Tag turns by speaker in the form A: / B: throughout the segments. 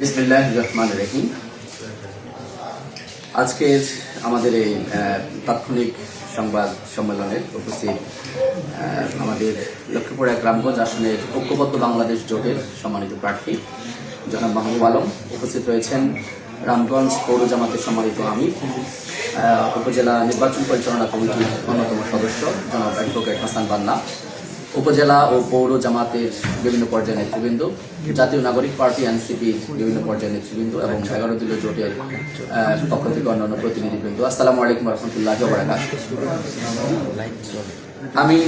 A: বিসমিল্লাহ রহমান রহিম। আজকের আমাদের এই তাৎক্ষণিক সংবাদ সম্মেলনের উপস্থিত আমাদের লক্ষ্মীপুর এক রামগঞ্জ আসনের ঐক্যবদ্ধ বাংলাদেশ জোটের সম্মানিত প্রার্থী জনাব মাহবুব আলম। উপস্থিত রয়েছেন রামগঞ্জ পৌর জামাতের সম্মানিত আমি উপজেলা নির্বাচন পরিচালনা কমিটির অন্যতম সদস্য জনাব অ্যাডভোকেট হাসান বান্না। উপজেলা ও পৌর জামাতের বিভিন্ন পর্যায়ের নেতৃবৃন্দ জাতীয় নাগরিক পার্টি এনসিপির বিভিন্ন পর্যায়ের নেতৃবৃন্দ এবং এগারো দলীয় জোটের পক্ষ থেকে অন্যান্য প্রতিনিধিবৃন্দ। আসসালামু আলাইকুম রহমতুল্লাহ আমি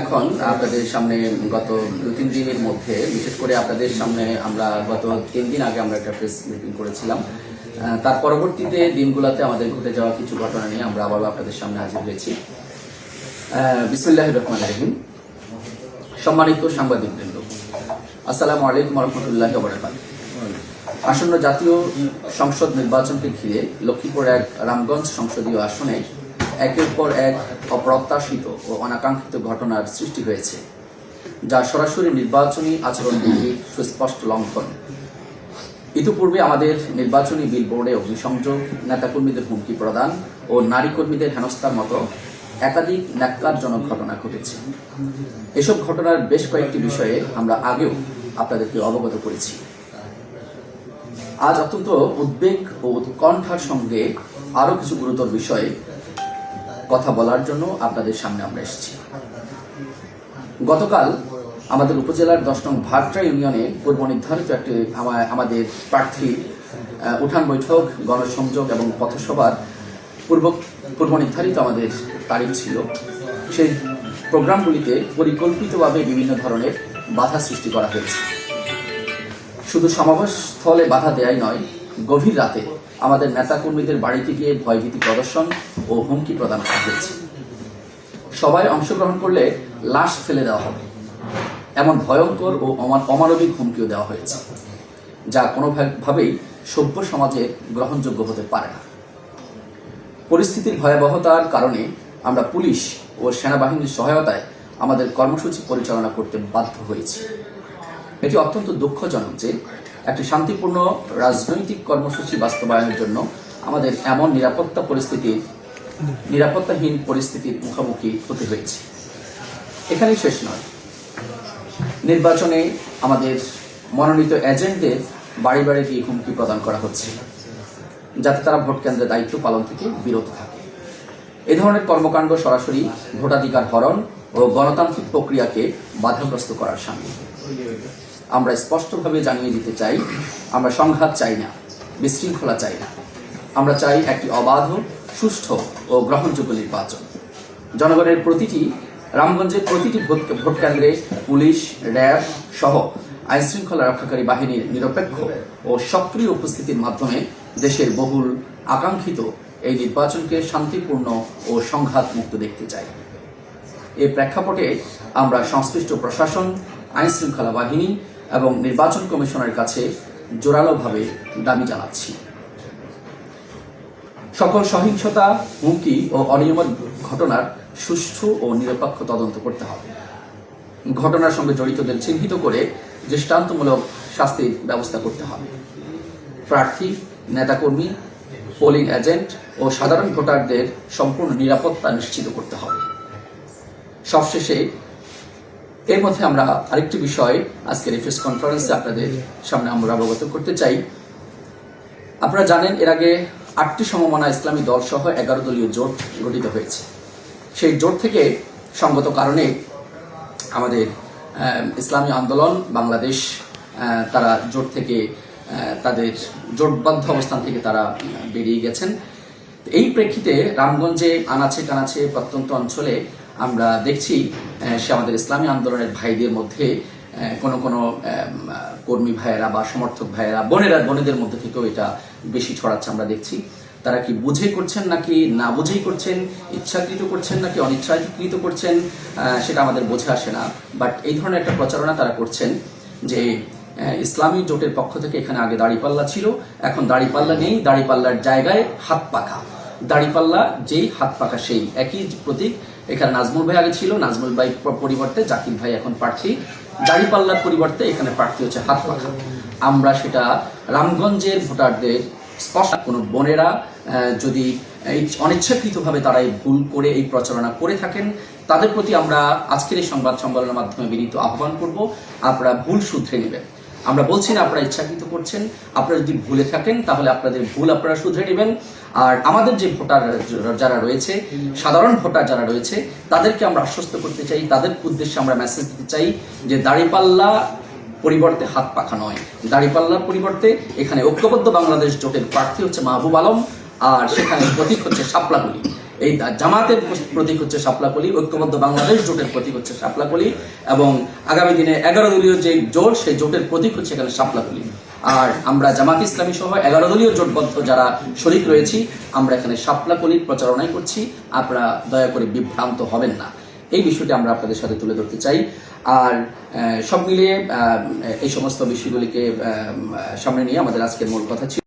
A: এখন আপনাদের সামনে গত দু তিন দিনের মধ্যে বিশেষ করে আপনাদের সামনে আমরা গত তিন দিন আগে আমরা একটা প্রেস মিটিং করেছিলাম। তার পরবর্তীতে দিনগুলোতে আমাদের ঘটে যাওয়া কিছু ঘটনা নিয়ে আমরা আবারও আপনাদের সামনে হাজির হয়েছি। বিসমুল্লাহ রহমান রহিম। সম্মানিত সাংবাদিকবৃন্দ, আসসালামু আলাইকুম রহমতুল্লাহ আসন্ন জাতীয় সংসদ নির্বাচনকে ঘিরে লক্ষ্মীপুর এক রামগঞ্জ সংসদীয় আসনে একের পর এক অপ্রত্যাশিত ও অনাকাঙ্ক্ষিত ঘটনার সৃষ্টি হয়েছে, যা সরাসরি নির্বাচনী আচরণবিধির সুস্পষ্ট লঙ্ঘন। ইতিপূর্বে আমাদের নির্বাচনী বিল বোর্ডে অগ্নিসংযোগ, নেতাকর্মীদের হুমকি প্রদান ও নারী কর্মীদের হেনস্থার মতো একাধিক ন্যাক্কারজনক ঘটনা ঘটেছে। এসব ঘটনার বেশ কয়েকটি বিষয়ে আমরা আগেও আপনাদেরকে অবগত করেছি। আজ অত্যন্ত উদ্বেগ ও উৎকণ্ঠার সঙ্গে আরও কিছু গুরুতর বিষয়ে কথা বলার জন্য আপনাদের সামনে আমরা এসেছি। গতকাল আমাদের উপজেলার দশ নং ভাট্রা ইউনিয়নে পূর্ব নির্ধারিত একটি আমাদের প্রার্থী উঠান বৈঠক, গণসংযোগ এবং পথসভার পূর্ব পূর্ব নির্ধারিত আমাদের তারিখ ছিল। সেই প্রোগ্রামগুলিতে পরিকল্পিতভাবে বিভিন্ন ধরনের বাধা সৃষ্টি করা হয়েছে। শুধু সমাবেশ স্থলে বাধা দেয়াই নয়, গভীর রাতে আমাদের নেতাকর্মীদের বাড়িতে গিয়ে ভয়ভীতি প্রদর্শন ও হুমকি প্রদান করা হয়েছে। সবাই অংশগ্রহণ করলে লাশ ফেলে দেওয়া হবে। এমন ভয়ঙ্কর ও অমানবিক হুমকিও দেওয়া হয়েছে, যা কোনোভাবেই সভ্য সমাজে গ্রহণযোগ্য হতে পারে না। পরিস্থিতির ভয়াবহতার কারণে আমরা পুলিশ ও সেনাবাহিনীর সহায়তায় আমাদের কর্মসূচি পরিচালনা করতে বাধ্য হয়েছি। এটি অত্যন্ত দুঃখজনক যে একটি শান্তিপূর্ণ রাজনৈতিক কর্মসূচি বাস্তবায়নের জন্য আমাদের এমন নিরাপত্তা পরিস্থিতির নিরাপত্তাহীন পরিস্থিতির মুখোমুখি হতে হয়েছে। এখানেই শেষ নয়। নির্বাচনে আমাদের মনোনীত এজেন্টদের বাড়ি বাড়ি গিয়ে হুমকি প্রদান করা হচ্ছে। যাতে তারা ভোট কেন্দ্রের দায়িত্ব পালন থেকে বিরত থাকে। এ ধরনের কর্মকাণ্ড সরাসরি ভোটাধিকার হরণ ও গণতান্ত্রিক প্রক্রিয়াকে বাধাগ্রস্ত করার সামিল। আমরা স্পষ্টভাবে জানিয়ে দিতে চাই, আমরা সংঘাত চাই না, বিশৃঙ্খলা চাই না। আমরা চাই একটি অবাধ, সুষ্ঠ ও গ্রহণযোগ্য নির্বাচন। জনগণের প্রতিটি, রামগঞ্জের প্রতিটি ভোট ভোট কেন্দ্রে পুলিশ, র্যাব সহ আইনশৃঙ্খলা রক্ষাকারী বাহিনীর নিরপেক্ষ ও সক্রিয় উপস্থিতির মাধ্যমে দেশের বহুল আকাঙ্ক্ষিত এই নির্বাচনকে শান্তিপূর্ণ ও সংঘাত মুক্ত দেখতে চাই। এই প্রেক্ষাপটে আমরা সংশ্লিষ্ট প্রশাসন আইন শৃঙ্খলা বাহিনী এবং নির্বাচন কমিশনের কাছে জোরালোভাবে দাবি জানাচ্ছি। সকল সহিংসতা, হুমকি ও অনিয়মের ঘটনার সুষ্ঠু ও নিরপেক্ষ তদন্ত করতে হবে। ঘটনার সঙ্গে জড়িতদের চিহ্নিত করে দৃষ্টান্তমূলক শাস্তির ব্যবস্থা করতে হবে। প্রার্থী, নেতাকর্মী, পোলিং এজেন্ট ও সাধারণ ভোটারদের সম্পূর্ণ নিরাপত্তা নিশ্চিত করতে হবে। সবশেষে, এর মধ্যে আমরা আরেকটি বিষয় আজকের এই প্রেস কনফারেন্সে আপনাদের সামনে আমরা অবগত করতে চাই। আপনারা জানেন, এর আগে আটটি সমমনা ইসলামী দল সহ এগারো দলীয় জোট গঠিত হয়েছে। সেই জোট থেকে সঙ্গত কারণে আমাদের ইসলামী আন্দোলন, বাংলাদেশ তারা জোট থেকে তাদের জোটবদ্ধ অবস্থান থেকে তারা বেরিয়ে গেছেন। এই প্রেক্ষিতে রামগঞ্জে আনাচে কানাচে প্রত্যন্ত অঞ্চলে আমরা দেখছি সে আমাদের ইসলামী আন্দোলনের ভাইদের মধ্যে কোনো কোনো কর্মী ভাইয়েরা বা সমর্থক ভাইয়েরা, বোনেরা, বোনেদের মধ্যে থেকেও এটা বেশি ছড়াচ্ছে আমরা দেখছি। তারা কি বুঝে করছেন নাকি না বুঝেই করছেন, ইচ্ছাকৃত করছেন নাকি অনিচ্ছাকৃত করছেন সেটা আমাদের বোঝে আসে না। বাট এই ধরনের একটা প্রচারণা তারা করছেন যে ইসলামী জোটের পক্ষ থেকে এখানে আগে দাড়িপাল্লা ছিল, এখন দাড়িপাল্লা নেই, দাড়িপাল্লার জায়গায় হাত পাখা। দাড়িপাল্লা যেই হাত পাখা সেই একই প্রতীক। এখানে নাজমুল ভাই আগে ছিল, নাজমুল ভাই পরিবর্তে জাকির ভাই এখন প্রার্থী। দাড়িপাল্লার পরিবর্তে এখানে প্রার্থী হচ্ছে হাত পাখা। আমরা সেটা রামগঞ্জের ভোটারদের স্পষ্ট। কোনো বোনেরা যদি অনিচ্ছাকৃতভাবে তারা এই ভুল করে, এই প্রচারণা করে থাকেন, তাদের প্রতি আমরা আজকের এই সংবাদ সম্মেলনের মাধ্যমে বিনীত আহ্বান করব, আপনারা ভুল শুধরে নেবেন। আমরা বলছি না আপনারা ইচ্ছাকৃত করছেন, আপনারা যদি ভুলে থাকেন, তাহলে আপনাদের ভুল আপনারা শুধরে নেবেন। আর আমাদের যে ভোটার যারা রয়েছে, সাধারণ ভোটার যারা রয়েছে, তাদেরকে আমরা আশ্বস্ত করতে চাই, তাদের উদ্দেশ্যে আমরা মেসেজ দিতে চাই যে দাড়িপাল্লা পরিবর্তে হাত পাখা নয়। দাড়িপাল্লার পরিবর্তে এখানে ঐক্যবদ্ধ বাংলাদেশ জোটের প্রার্থী হচ্ছে মাহবুব আলম, আর সেখানে প্রতীক হচ্ছে শাপলাগুলি এই জামাতের প্রতীক হচ্ছে শাপলাকলি, ঐক্যবদ্ধ বাংলাদেশ জোটের প্রতীক হচ্ছে শাপলাকলি, এবং আগামী দিনে এগারো দলীয় যে জোট, সেই জোটের প্রতীক হচ্ছে এখানে শাপলাকলি। আর আমরা জামাত ইসলামী সহ এগারো দলীয় জোটবদ্ধ যারা শরিক রয়েছি, আমরা এখানে শাপলাকলির প্রচারণাই করছি। আপনারা দয়া করে বিভ্রান্ত হবেন না। এই বিষয়টি আমরা আপনাদের সাথে তুলে ধরতে চাই। আর সব মিলিয়ে এই সমস্ত বিষয়গুলিকে সামনে নিয়ে আমাদের আজকের মূল কথা ছিল।